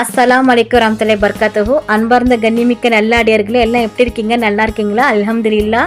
அஸ்ஸலாம் வலைக்கம் ரம்தலை பர்காத்தகு அன்பார்ந்த கண்ணிமிக்க நல்ல எல்லாம் எப்படி இருக்கீங்க? நல்லா இருக்கீங்களா? அல்ஹம்துலில்லா.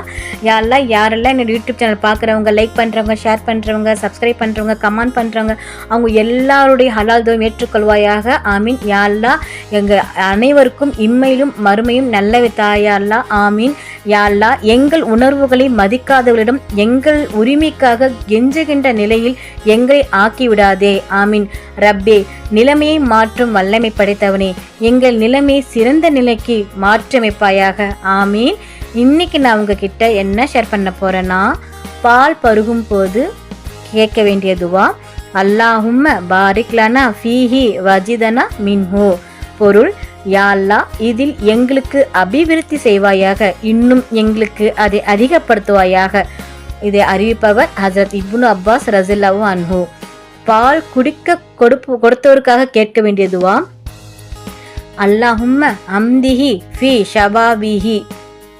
யாரெல்லாம் யாரெல்லாம் என்னோட யூடியூப் சேனல் பார்க்குறவங்க லைக் பண்ணுறவங்க ஷேர் பண்ணுறவங்க சப்ஸ்கிரைப் பண்ணுறவங்க கமெண்ட் பண்ணுறவங்க அவங்க எல்லாருடைய ஹலால்தும் ஏற்றுக்கொள்வாயாக. ஆமீன். யாரெல்லாம் எங்கள் அனைவருக்கும் இம்மையிலும் மறுமையும் நல்ல தாயால்லா ஆமீன். யாழ்லா எங்கள் உணர்வுகளை மதிக்காதவர்களிடம் எங்கள் உரிமைக்காக கெஞ்சுகின்ற நிலையில் எங்களை ஆக்கிவிடாதே. ஆமீன். ரப்பே நிலைமையை மாற்றும் வல்லமை படைத்தவனே. எங்கள் நிலைமையை சிறந்த நிலைக்கு மாற்றமைப்பாயாக. ஆமீன். இன்னைக்கு நான் உங்ககிட்ட என்ன ஷேர் பண்ண போறேன்னா பால் பருகும் போது கேட்க வேண்டியதுவா அல்லாஹும்ம பாரிக்லனா ஃபீஹி வஜிதனா மின்ஹு. பொருள் யாழ்லா இதில் எங்களுக்கு அபிவிருத்தி செய்வாயாக இன்னும் எங்களுக்கு அதை அதிகப்படுத்துவாயாக. இதை அறிவிப்பவர் ஹசரத் இப்னு அப்பாஸ் ரசில்லாவு அன்ஹூ. பால் குடிக்க கொடுப்பு கொடுத்தவருக்காக கேட்க வேண்டியதுவா அல்லாஹும்ம அம்திஹி ஃபி ஷபாபிஹி.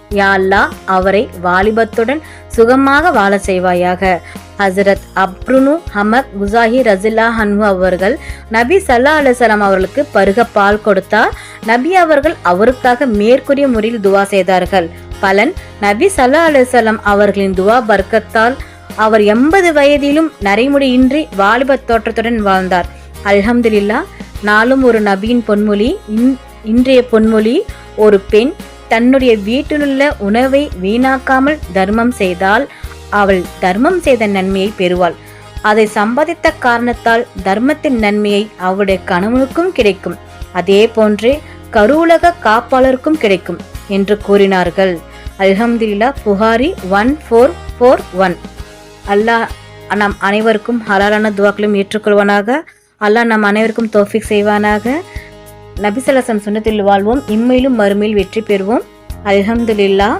யாழ்லா அவரை வாலிபத்துடன் சுகமாக வாழ செய்வாயாக. ஹசரத் அப்ருனு ஹமத் குசாஹி ரசில்லா ஹன்வு அவர்கள் நபி சல்லா அலுவலாம் அவர்களுக்கு பருக பால் கொடுத்தார். நபி அவர்கள் அவருக்காக மேற்கூறிய முறையில் துவா செய்தார்கள். பலன் நபி சல்லா அலுவலாம் அவர்களின் துவா பர்க்கத்தால் அவர் எண்பது வயதிலும் நரைமுடியின்றி வாலிப தோற்றத்துடன் வாழ்ந்தார். அல்ஹம்துலில்லா நாளும் ஒரு நபியின் பொன்மொழி இன்- இன்றைய பொன்மொழி ஒரு பெண் தன்னுடைய வீட்டிலுள்ள உணவை வீணாக்காமல் தர்மம் செய்தால் அவள் தர்மம் செய்த நன்மையை பெறுவாள். அதை சம்பாதித்த காரணத்தால் தர்மத்தின் நன்மையை அவளுடைய கணவனுக்கும் கிடைக்கும். அதே போன்றே கருவுலக காப்பாளருக்கும் கிடைக்கும் என்று கூறினார்கள். அல்ஹம்துல்லா Bukhari one four four one. அல்லாஹ் நம் அனைவருக்கும் ஹலாலான துவாக்களும் ஏற்றுக்கொள்வானாக. அல்லாஹ் நம் அனைவருக்கும் தோஃபிக் செய்வானாக. நபிசலசன் சுண்ணத்தில் வாழ்வோம் இம்மையிலும் மறுமையில் வெற்றி பெறுவோம். அல்ஹம்துலில்லா